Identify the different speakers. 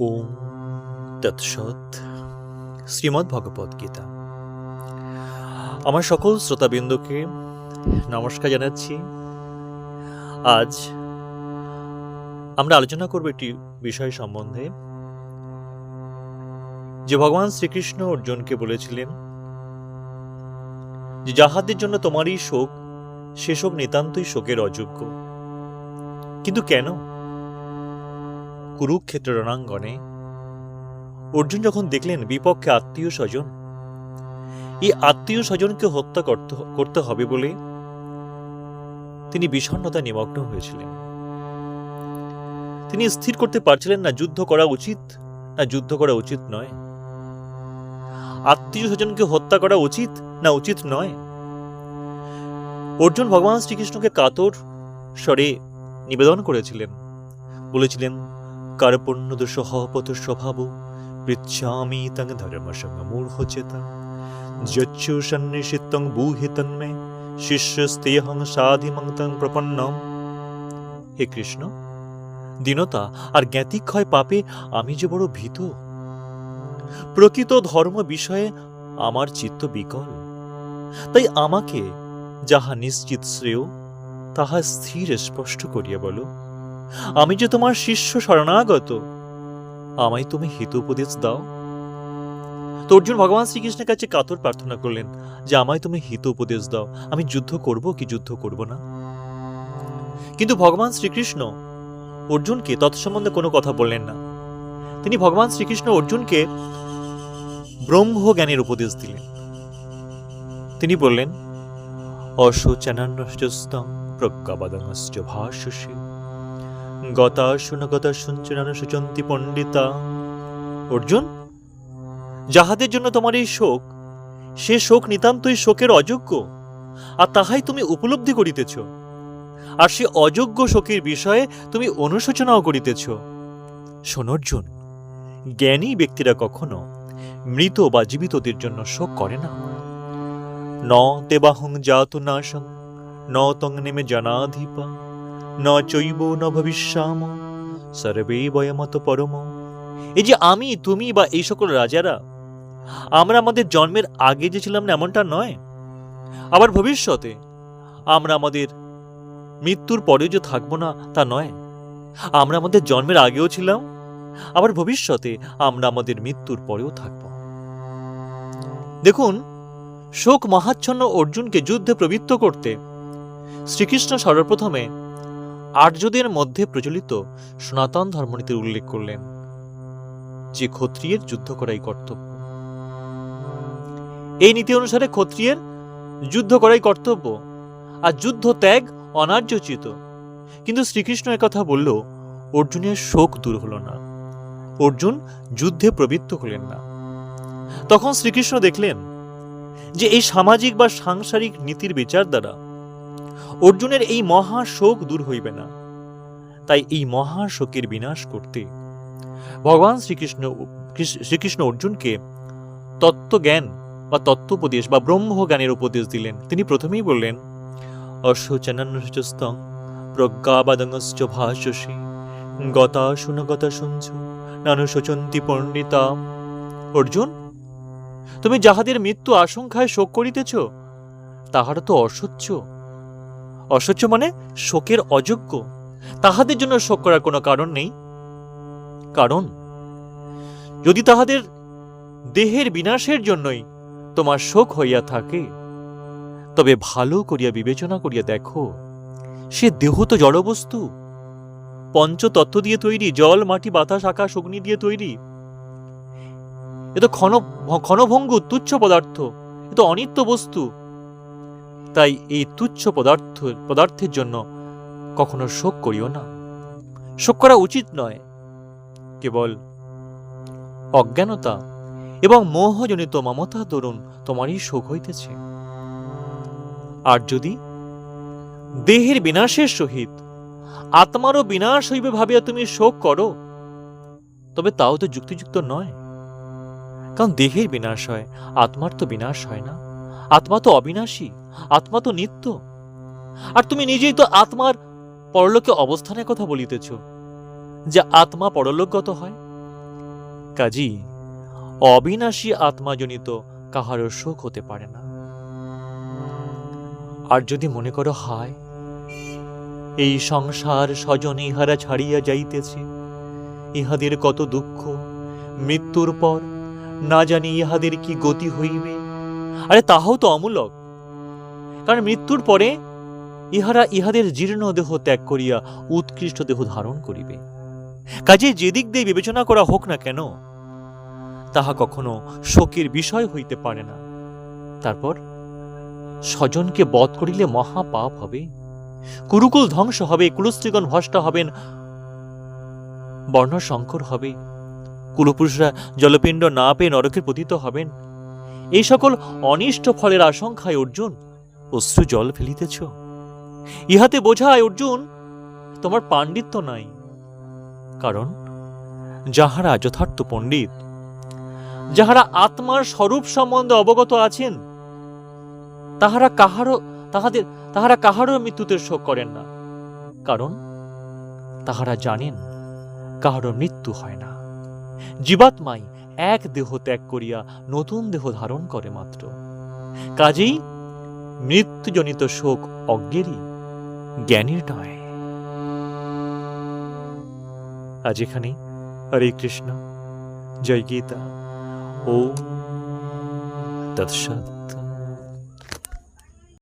Speaker 1: ওম তৎসৎ শ্রীমদ্ ভগবদ গীতা। আমার সকল শ্রোতাবিন্দুকে নমস্কার জানাচ্ছি। আজ আমরা আলোচনা করব একটি বিষয় সম্বন্ধে। যে ভগবান শ্রীকৃষ্ণ অর্জুনকে বলেছিলেন যে, যাহাদের জন্য তোমারই শোক সে শোক নিতান্তই শোকের অযোগ্য। কিন্তু কেন? কুরুক্ষেত্র রণাঙ্গনে। অর্জুন যখন দেখলেন বিপক্ষে আত্মীয় স্বজন, এই আত্মীয় স্বজনকে হত্যা করতে হবে বলে তিনি বিষণ্ণতা নিমগ্ন হয়েছিলেন। তিনি স্থির করতে পারছিলেন না, যুদ্ধ করা উচিত না, যুদ্ধ করা উচিত নয়। আত্মীয় স্বজনকে হত্যা করা উচিত না উচিত নয়? অর্জুন ভগবান শ্রীকৃষ্ণকে কাতর স্বরে নিবেদন করেছিলেন। বলেছিলেন কার্পণ্য দোষহপত স্বভাব পৃচ্ছামি তং বুহিতন্মে শিষ্যস্তেহং সাধিমং তং হে কৃষ্ণ, দীনতা আর জ্ঞাতিক্ষয় পাপে আমি যে বড় ভীত। প্রকৃত ধর্ম বিষয়ে আমার চিত্ত বিকল। তাই আমাকে যাহা নিশ্চিত শ্রেয়, তাহা স্থির স্পষ্ট করিয়া বলো। আমি যে তোমার শিষ্য শরণাগত, আমায় তুমি হিত উপদেশ দাও। তো অর্জুন, ভগবান শ্রীকৃষ্ণের কাছে কাতর প্রার্থনা করলেন যে আমায় তুমি হিত উপদেশ দাও। আমি যুদ্ধ করব কি যুদ্ধ করব না? কিন্তু ভগবান শ্রীকৃষ্ণ অর্জুনকে তৎসম্বন্ধে কোনো কথা বললেন না। তিনি ভগবান শ্রীকৃষ্ণ অর্জুনকে ব্রহ্ম জ্ঞানের উপদেশ দিলেন। তিনি বললেন অশোচনান্যস্তং প্রজ্ঞাবাদংশ্চ ভাষ্যসে। গতা শুনগতা শুঞ্চনান সুচন্তি পণ্ডিতা। অর্জুন, যাহাদের জন্য তোমার এই শোক, সে শোক নিতান্তই শোকের অযোগ্য, আর তাহাই তুমি উপলব্ধি করিতেছ। আর সে অযোগ্য শোকের বিষয়ে তুমি অনুশোচনাও করিতেছ। শোন অর্জুন, জ্ঞানী ব্যক্তিরা কখনো মৃত বা জীবিতদের জন্য শোক করে না। ন দেবাহং জাত নাশং, ন তং নেমে জানাধিপা। ন চৈব, ন সর্বে বয়মত পরম। এই যে আমি, তুমি বা এই সকল রাজারা, আমরা আমাদের জন্মের আগে যে ছিলাম না এমনটা নয়। আবার ভবিষ্যতে আমরা আমাদের মৃত্যুর পরেও যে থাকব না তা নয়। আমরা আমাদের জন্মের আগেও ছিলাম, আবার ভবিষ্যতে আমরা আমাদের মৃত্যুর পরেও থাকব। দেখুন, শোক মহাচ্ছন্ন অর্জুনকে যুদ্ধে প্রবৃত্ত করতে শ্রীকৃষ্ণ সর্বপ্রথমে আর্যদের মধ্যে প্রচলিত সনাতন ধর্মনীতির উল্লেখ করলেন, যে ক্ষত্রিয়ের যুদ্ধ করাই কর্তব্য। এই নীতি অনুসারে ক্ষত্রিয়ের যুদ্ধ করাই কর্তব্য, আর যুদ্ধ ত্যাগ অনার্যচিত। কিন্তু শ্রীকৃষ্ণ কথা বলল, অর্জুনের শোক দূর হল না, অর্জুন যুদ্ধে প্রবৃত্ত হলেন না। তখন শ্রীকৃষ্ণ দেখলেন যে এই সামাজিক বা সাংসারিক নীতির বিচার দ্বারা অর্জুনের এই মহা শোক দূর হইবে না। তাই এই মহা শোকের বিনাশ করতে ভগবান শ্রীকৃষ্ণ শ্রীকৃষ্ণ অর্জুনকে তত্ত্বজ্ঞান বা তত্ত্বোপদেশ বা ব্রহ্মজ্ঞানের উপদেশ দিলেন। তিনি প্রথমেই বললেন অশোচনান্যস্তং প্রজ্ঞাবাদংশ্চ ভাষ্যসী গতা শুনছ নানুশোচন্তি পণ্ডিতা অর্জুন, তুমি যাহাদের মৃত্যু আশঙ্কায় শোক করিতেছ, তাহারা তো অসহ্য অসহ্য মানে শোকের অযোগ্য। তাহাদের জন্য শোক করার কোনো কারণ নেই। কারণ, যদি তাহাদের দেহের বিনাশের জন্যই তোমার শোক হইয়া থাকে, তবে ভালো করিয়া বিবেচনা করিয়া দেখো, সে দেহ তো জড়বস্তু পঞ্চতত্ত্ব দিয়ে তৈরি, জল, মাটি, বাতাস, আকাশ, অগ্নি দিয়ে তৈরি। এ তো ক্ষণ, ক্ষণভঙ্গু, তুচ্ছ পদার্থ। এ তো অনিত্য বস্তু। তাই এই তুচ্ছ পদার্থ, পদার্থের জন্য কখনো শোক করিও না। শোক করা উচিত নয়। কেবল অজ্ঞানতা এবং মোহজনিত মমতা দরুন তোমারই শোক হইতেছে। আর যদি দেহের বিনাশের সহিত আত্মারও বিনাশ হইবে ভাবিয়া তুমি শোক করো, তবে তাও তো যুক্তিযুক্ত নয়। কারণ দেহের বিনাশ হয়, আত্মার তো বিনাশ হয় না। আত্মা তো অবিনাশী, আত্মা তো নিত্য। আর তুমি নিজেই তো আত্মার পরলোকে অবস্থানের কথা বলিতেছ, যে আত্মা পরলোকগত হয়। কাজী, অবিনাশী আত্মাজনিত কাহারও শোক হতে পারে না। আর যদি মনে করো হায়, এই সংসার স্বজন ইহারা ছাড়িয়া যাইতেছে, ইহাদের কত দুঃখ, মৃত্যুর পর না জানি ইহাদের কি গতি হইবে। আরে তাহাও তো অমূলক। কারণ মৃত্যুর পরে ইহারা ইহাদের জীর্ণ দেহ ত্যাগ করিয়া উৎকৃষ্ট দেহ ধারণ করিবে। কাজে যেদিক দিয়ে বিবেচনা করা হোক না কেন, তাহা কখনো শোকের বিষয় হইতে পারে না। তারপর স্বজনকে বধ করিলে মহা পাপ হবে, কুরুকুল ধ্বংস হবে, কুলস্ত্রীগণ ভ্রষ্ট হবেন বর্ণ সংকর হবে, কুলপুরুষরা জলপিণ্ড না পেয়ে নরকে পতিত হবেন। এই সকল অনিষ্ট ফলের আশঙ্কায় অর্জুন অশ্রু জল ফেলিতেছ। ইহাতে বোঝায় অর্জুন, তোমার পাণ্ডিত্য নাই। কারণ যাহারা যথার্থ পণ্ডিত, যাহারা আত্মার স্বরূপ সম্বন্ধে অবগত আছেন, তাহারা কাহারও, তাহাদের, তাহারা কাহারও মৃত্যুতে শোক করেন না। কারণ তাহারা জানেন কাহারও মৃত্যু হয় না। জীবাত্মাই এক দেহ ত্যাগ করিয়া নতুন দেহ ধারণ করে মাত্র। কাজেই মৃত্যুজনিত শোক অজ্ঞেরই জ্ঞানীর নয়। আজ এখানে হরে কৃষ্ণ। জয় গীতা। ও তৎসৎ।